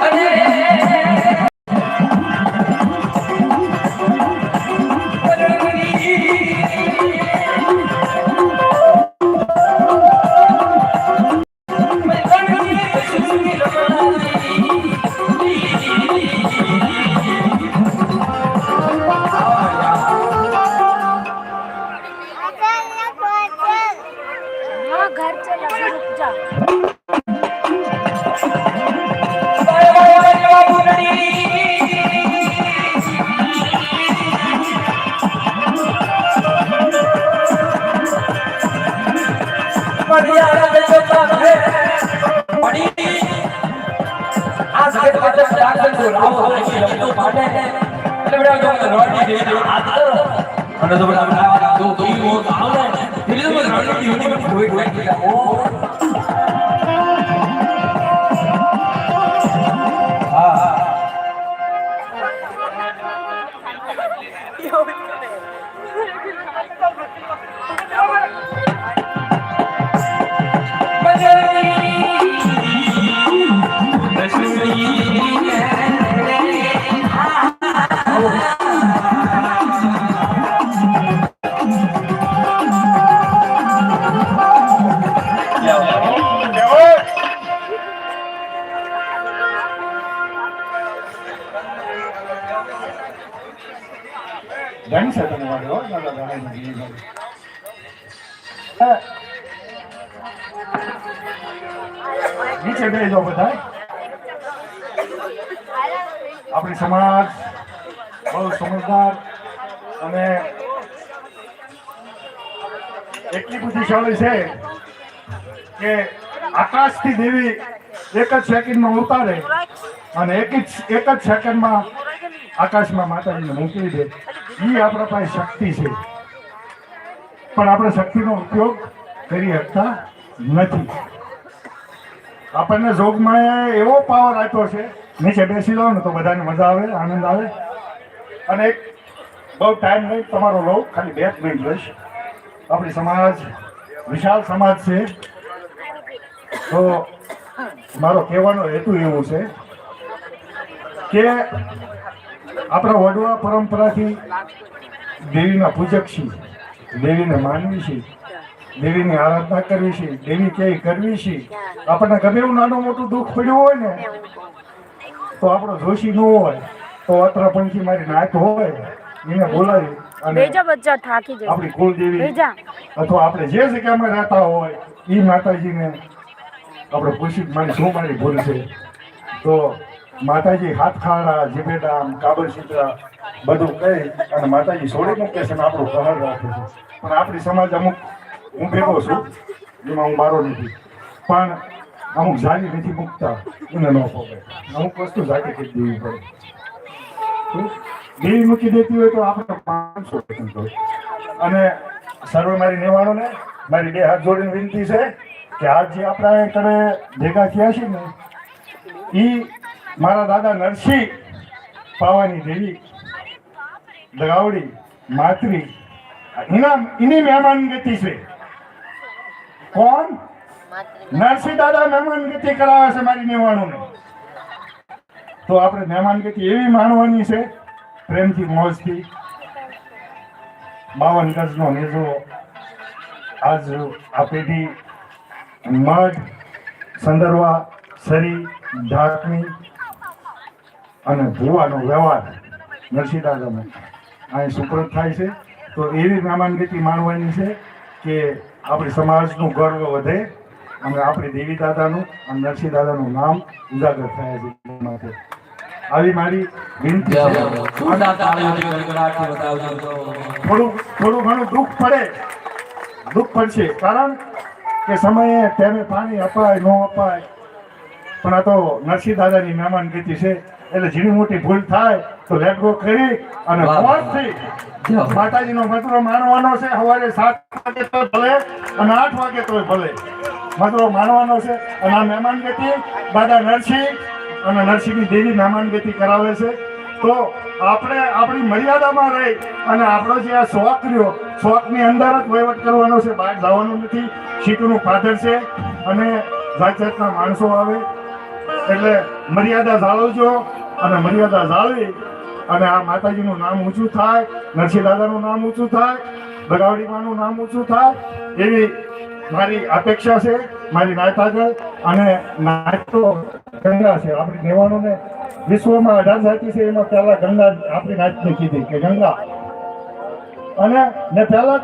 Aê! અને તો બધા આવડે તો તો ઈ મો આવડે એટલે તો રણની યુનિટ હોય હોય ઓ નીચે બે જાઓ બધા. આપણી સમાજ બહુ સમજદાર અને એટલી બુદ્ધિશાળી છે કે આકાશથી દેવી એક જ સેકન્ડમાં ઉતારે અને એક જ એક જ સેકન્ડમાં આકાશમાં માતાજીને મોકલી દે. એ આપણા પાસે શક્તિ છે. પણ આપણે શક્તિનો ઉપયોગ કરી શકતા નથી. આપણને જોગમાં એવો પાવર આપ્યો છે, નીચે બેસી લો ને તો બધાને મજા આવે, આનંદ આવે. અને એક બહુ ટાઈમ નહીં, તમારો લઉં ખાલી બે મિનિટ લઈશ આપણી સમાજ, વિશાળ સમાજ છે. તો મારો કહેવાનો હેતુ એવો છે કે આપણા વડવા પરંપરાથી દેવીના પૂજક છીએ દેવીને માનવી છીએ દેવીની આરાધના કરવી છે દેવી ક્યાંય કરવી છે આપણને ગમે એવું નાનું મોટું દુઃખ પડ્યું હોય ને તો આપણો જોશી ન હોય તો અત્ર પંખી મારી નાક હોય એને બોલાવી અને આપણી કુલદેવી અથવા આપણે જે જગ્યામાં રહેતા હોય એ માતાજીને આપણે પૂછી મારી શું મારી ભૂલ છે તો માતાજી હાથ ખાડા જીભેડામ કાબર ચિત્રા બધું કહી અને માતાજી છોડી મૂકે છે આપણું ઘર રાખે છે. પણ આપણી સમાજ અમુક હું ભેગો છું, એમાં હું મારો નથી. પણ અમુક જાગી નથી મૂકતા, એને ન પોગે અમુક વસ્તુ જાગી કરી દેવી પડે. દેવી મૂકી દેતી હોય તો આપણે પાંચસો અને સર્વે મારી નિવાણોને મારી બે હાથ જોડીને વિનંતી છે કે આજ જે આપણા કરે ભેગા થયા છે ને એ મારા દાદા નરસિંહ પાવાની દેવી દગાવડી માતરી એના મહેમાન ગતિ છે. કોણ? નરસિંહ દાદા મહેમાન ગતિ કરાવે છે મારી નિવાણોને તો આપણે મહેમાન ગતિ એવી માણવાની છે પ્રેમથી મોજથી. બાવન ગજનો નેજો આજ આ પેઢી મઢ સંદરવા સરી ઢાકણી અને ભૂવાનો વ્યવહાર નરસિંહદાદાનો અહીં સુપ્રત થાય છે. તો એવી મહેમાનગતિ માણવાની છે કે આપણી સમાજનું ગર્વ વધે અને આપણી દેવી દાદાનું અને નરસિંહ દાદાનું નામ ઉજાગર થયા છે માટે. આવી મારી વિનંતી. થોડું થોડું ઘણું દુઃખ પડે. દુઃખ પડશે. કારણ કે સમયે તેને પાણી અપાય ન અપાય પણ આ તો નરસિંહ દાદાની મહેમાન ગીતિ છે. એટલે ઝીણી મોટી ભૂલ થાય તો લેટ ગો કરી અને. મોજથી માતાજીનો મતરો માનવાનો છે. સવારે સાત વાગે તો ભલે અને આઠ વાગે તો ભલે. મતરો માનવાનો છે. અને આ મહેમાન ગતિ દાદા નરસિંહ અને નરસિંહની દેવી મહેમાન ગતિ કરાવે છે. તો આપણે આપણી મર્યાદામાં રહી અને આપણો જે આ શોખ રહ્યો શોખની અંદર જ વહીવટ કરવાનો છે. બહાર જવાનું નથી. શીખનું પાદર છે. અને જાત જાતના માણસો આવે. એટલે મર્યાદા જાળવજો અને મર્યાદા જાળવી અને આ માતાજીનું નામ ઊંચું થાય નરસિંહ દાદાનું નામ ઊંચું થાય, બગાવડી માનું નામ ઊંચું થાય, એવી મારી અપેક્ષા છે, મારી નાત અને તો ગંગા છે. આપણી દેવાનોને વિશ્વમાં અઢાર જાતિ છે, એમાં પહેલા ગંગા આપણી નાતને કીધી કે ગંગા. અને ને પહેલા